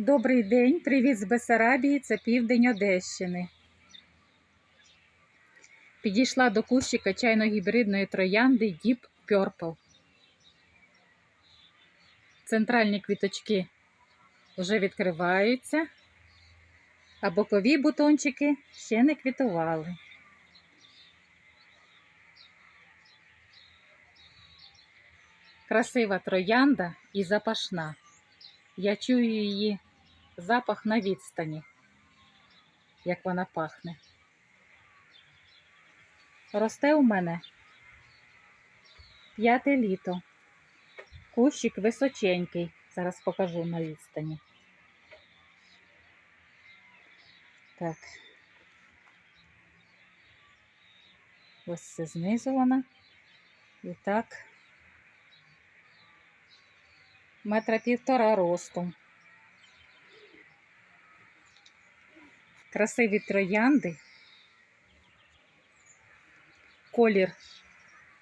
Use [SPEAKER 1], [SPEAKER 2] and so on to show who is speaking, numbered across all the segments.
[SPEAKER 1] Добрий день, привіт з Бесарабії, це південь Одещини. Підійшла до кущика чайно-гібридної троянди Deep Purple. Центральні квіточки вже відкриваються, а бокові бутончики ще не квітували. Красива троянда і запашна. Я чую її запах на відстані, як вона пахне. Росте у мене п'яте літо. Кущик височенький. Зараз покажу на відстані. Так. Ось це знизу вона. І так. Метра півтора ростом. Красиві троянди. Колір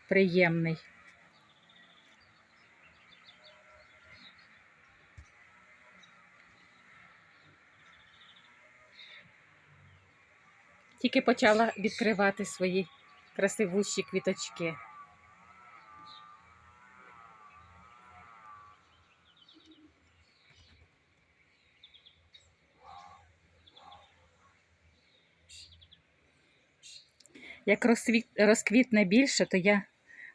[SPEAKER 1] приємний. Тільки почала відкривати свої красивущі квіточки. Як розквітне більше, то я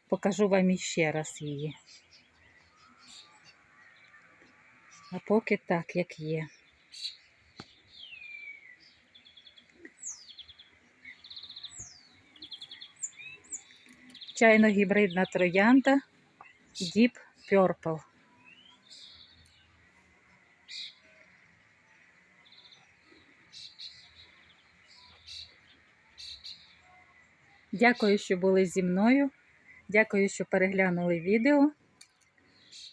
[SPEAKER 1] покажу вам іще раз її. А поки так, як є. Чайно-гібридна троянда Deep Purple. Дякую, що були зі мною. Дякую, що переглянули відео.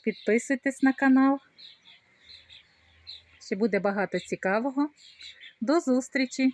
[SPEAKER 1] Підписуйтесь на канал. Ще буде багато цікавого. До зустрічі!